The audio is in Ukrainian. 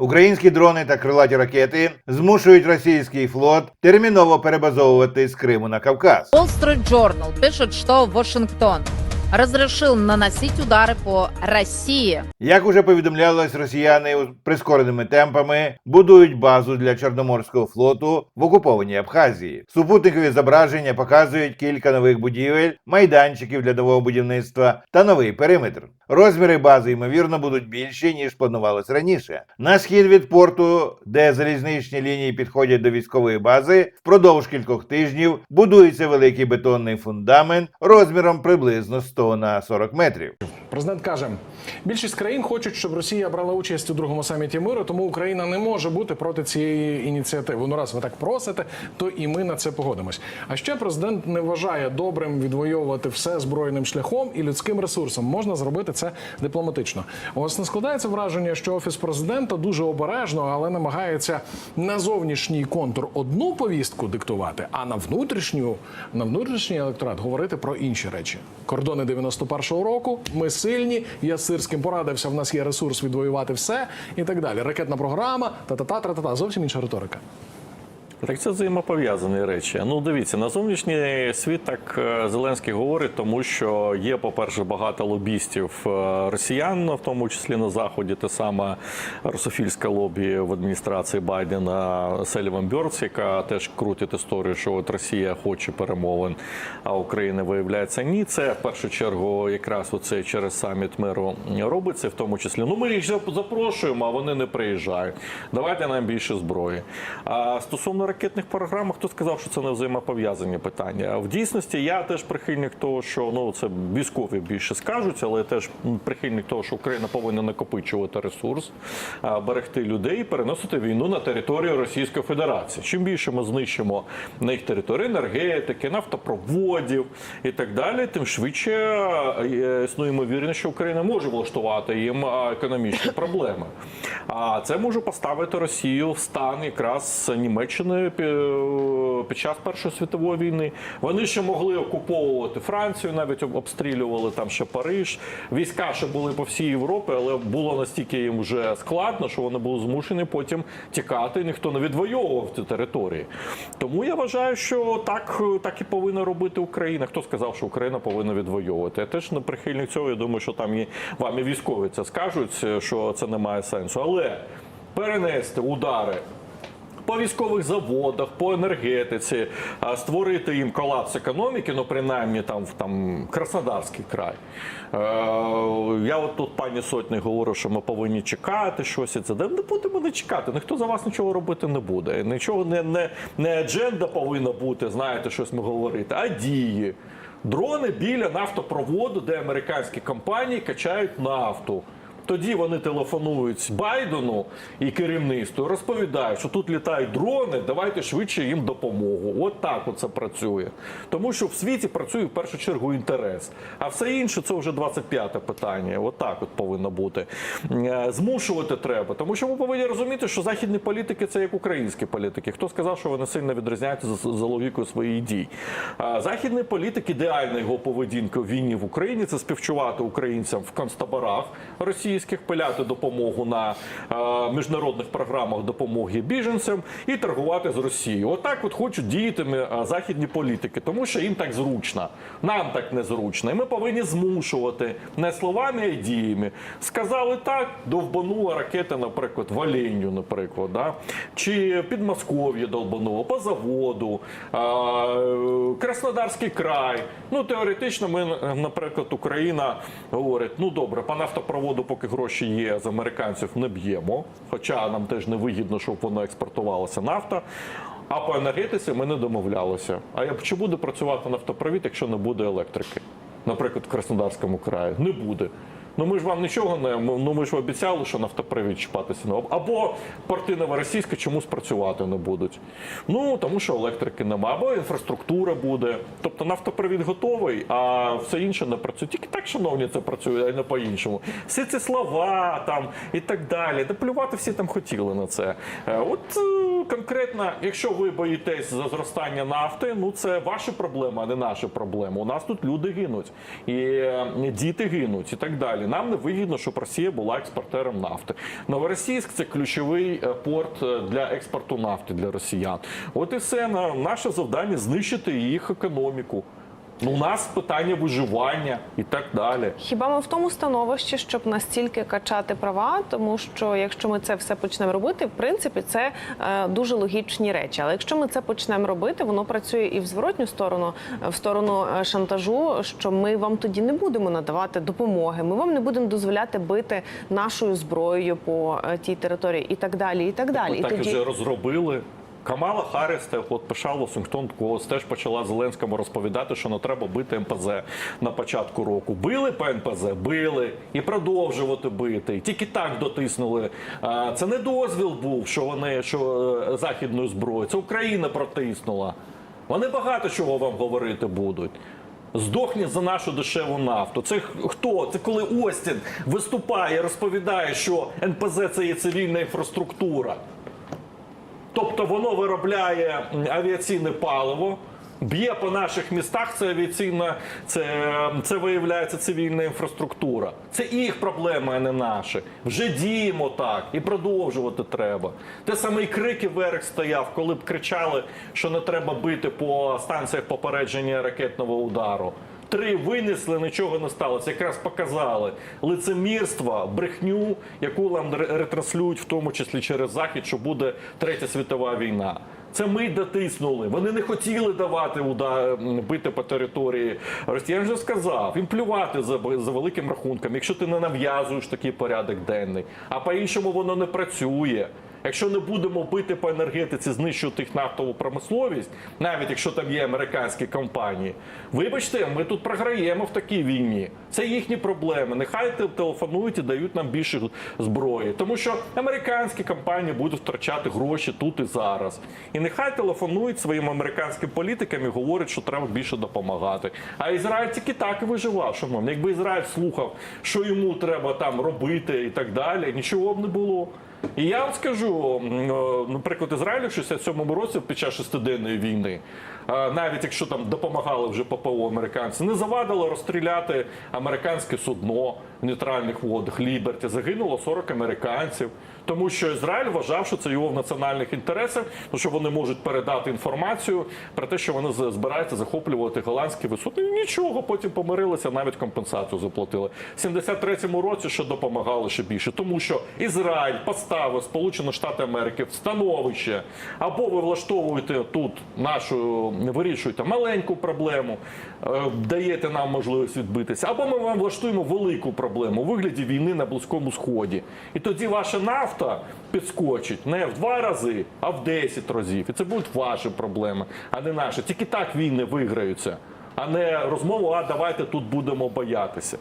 Українські дрони та крилаті ракети змушують російський флот терміново перебазовувати з Криму на Кавказ. Wall Street Journal пишет, що Вашингтон разрешил наносить удары по России. Як уже повідомлялось, росіяни прискореними темпами будують базу для Чорноморського флоту в окупованій Абхазії. Супутникові зображення показують кілька нових будівель, майданчиків для нового будівництва та новий периметр. Розміри бази ймовірно будуть більші ніж планувалось раніше. На схід від порту, де залізничні лінії підходять до військової бази, впродовж кількох тижнів будується великий бетонний фундамент розміром приблизно 100 на 40 метрів. Президент каже: більшість країн хочуть, щоб Росія брала участь у другому саміті миру, тому Україна не може бути проти цієї ініціативи. Ну, раз ви так просите, то і ми на це погодимось. А ще президент не вважає добрим відвоювати все збройним шляхом і людським ресурсом. Можна зробити це дипломатично. У вас не складається враження, що офіс президента дуже обережно, але намагається на зовнішній контур одну повістку диктувати, а на внутрішню на внутрішній електорат говорити про інші речі. Кордони 91-го року. Ми сильні. Я з Сирським порадився. В нас є ресурс відвоювати все і так далі. Ракетна програма, та-та-та, та-та-та. Зовсім інша риторика. Так це взаємопов'язані речі. Ну, дивіться, на зовнішній світ так е, Зеленський говорить, тому що є, по-перше, багато лобістів е, росіян, в тому числі на заході, те саме русофільське лобі в адміністрації Байдена Селіван Бьорц, яка теж крутить історію, що от Росія хоче перемовин, а Україна виявляється ні. Це в першу чергу якраз оце через саміт миру робиться, в тому числі. Ну ми їх запрошуємо, а вони не приїжджають. Давайте нам більше зброї. А стосовно ракетних програм, хто сказав, що це не взаємопов'язані питання? В дійсності я теж прихильник того, що ну це військові більше скажуть, але я теж прихильник того, що Україна повинна накопичувати ресурс, берегти людей і переносити війну на територію Російської Федерації. Чим більше ми знищимо на їх території енергетики, нафтопроводів і так далі, тим швидше е, існує ймовірність, що Україна може влаштувати їм економічні проблеми. А це може поставити Росію в стан якраз Німеччини пі- під час Першої світової війни. Вони ще могли окуповувати Францію, навіть обстрілювали там ще Париж. Війська ще були по всій Європі, але було настільки їм вже складно, що вони були змушені потім тікати. Ніхто не відвоював ці території. Тому я вважаю, що так, так і повинна робити Україна. Хто сказав, що Україна повинна відвоювати? Я теж не прихильник цього. Я думаю, що там і вам і військові це скажуть, що це не має сенсу. Але перенести удари по військових заводах, по енергетиці, створити їм колапс економіки, ну принаймні там в там Краснодарський край. Е, я от тут пані Сотні говорю, що ми повинні чекати щось і це. Не будемо не чекати. Ніхто за вас нічого робити не буде. Нічого не, не, не адженда повинна бути, знаєте, щось ми говорити, а дії. Дрони біля нафтопроводу, де американські компанії качають нафту. Тоді вони телефонують Байдену і керівництву, розповідають, що тут літають дрони, давайте швидше їм допомогу. От так це працює. Тому що в світі працює в першу чергу інтерес. А все інше це вже 25-те питання. От так от повинно бути. Е, Змушувати треба, тому що ми повинні розуміти, що західні політики це як українські політики. Хто сказав, що вони сильно відрізняються за, логікою своїх дій? Західний політик, ідеальна його поведінка в війні в Україні це співчувати українцям в концтаборах російських, пиляти допомогу на е, міжнародних програмах допомоги біженцям і торгувати з Росією. Отак от хочуть діяти е, західні політики, тому що їм так зручно, нам так незручно. І ми повинні змушувати не словами, а діями. Сказали так, довбанула ракета, наприклад, в наприклад, да? чи Підмосков'я долбануло, по заводу, е, Краснодарський край. Ну, теоретично, ми, наприклад, Україна говорить: ну добре, по нафтопроводу, поки гроші є з американців, не б'ємо. Хоча нам теж не вигідно, щоб воно експортувалася нафта. А по енергетиці ми не домовлялися. А я чи буде працювати нафтопровід, якщо не буде електрики? Наприклад, в Краснодарському краї не буде. Ну ми ж вам нічого не ну ми ж обіцяли, що нафтопровід чіпатися не або порти новоросійська чомусь працювати не будуть. Ну тому що електрики нема, або інфраструктура буде. Тобто нафтопровід готовий, а все інше не працює. Тільки так, шановні, це працює, а не по-іншому. Всі ці слова там і так далі. Та плювати всі там хотіли на це. Е, От е, Ну конкретно, якщо ви боїтесь за зростання нафти, ну це ваша проблема, а не наша проблема. У нас тут люди гинуть, і е, діти гинуть, і так далі. Нам не вигідно, щоб Росія була експортером нафти. Новоросійськ це ключовий е, порт е, для експорту нафти для росіян. От і все на наше завдання знищити їх економіку. Ну, у нас питання виживання і так далі. Хіба ми в тому становищі, щоб настільки качати права? Тому що якщо ми це все почнемо робити, в принципі, це е, дуже логічні речі. Але якщо ми це почнемо робити, воно працює і в зворотню сторону, е, в сторону е, шантажу, що ми вам тоді не будемо надавати допомоги, ми вам не будемо дозволяти бити нашою зброєю по е, тій території, і так далі. І так далі. Ми І так тоді вже розробили. Камала Харріс, от пиша Вашингтон Пост, теж почала Зеленському розповідати, що не треба бити МПЗ на початку року. Били по НПЗ, били і продовжувати бити. Тільки так дотиснули. Це не дозвіл був, що вони що е, західною зброєю. Це Україна протиснула. Вони багато чого вам говорити будуть. Здохне за нашу дешеву нафту. Це хто? Це коли Остін виступає, розповідає, що НПЗ це є цивільна інфраструктура. Тобто воно виробляє авіаційне паливо, б'є по наших містах. Це авіаційна, це, це виявляється цивільна інфраструктура. Це їх проблеми, а не наші. Вже діємо так і продовжувати треба. Те саме і крики верх стояв, коли б кричали, що не треба бити по станціях попередження ракетного удару. Три винесли, нічого не сталося. Якраз показали лицемірство, брехню, яку нам ретранслюють, в тому числі через захід, що буде третя світова війна. Це ми дотиснули. Вони не хотіли давати удар бити по території Росії. Я вже сказав, їм плювати за, за великим рахунком, якщо ти не нав'язуєш такий порядок денний, а по-іншому воно не працює. Якщо не будемо бити по енергетиці, знищувати їх нафтову промисловість, навіть якщо там є американські компанії, вибачте, ми тут програємо в такій війні. Це їхні проблеми. Нехай телефонують і дають нам більше зброї, тому що американські компанії будуть втрачати гроші тут і зараз. І нехай телефонують своїм американським політикам і говорять, що треба більше допомагати. А Ізраїль тільки так і виживав. Шановні. Якби Ізраїль слухав, що йому треба там робити і так далі, нічого б не було. І я вам скажу, наприклад, Ізраїлю в 67-му році під час шестиденної війни, навіть якщо там допомагали вже ППО американці, не завадило розстріляти американське судно в нейтральних водах Ліберті. Загинуло 40 американців. Тому що Ізраїль вважав, що це його в національних інтересах, тому що вони можуть передати інформацію про те, що вони збираються захоплювати голландські висоти. Нічого, потім помирилися, навіть компенсацію заплатили. В 73-му році ще допомагали ще більше, тому що Ізраїль поставив Сполучені Штати Америки в або ви влаштовуєте тут нашу вирішуєте маленьку проблему, е, даєте нам можливість відбитися, або ми вам влаштуємо велику проблему у вигляді війни на Близькому Сході. І тоді ваша нафта підскочить не в два рази, а в 10 разів. І це будуть ваші проблеми, а не наші. Тільки так війни виграються, а не розмову, а давайте тут будемо боятися.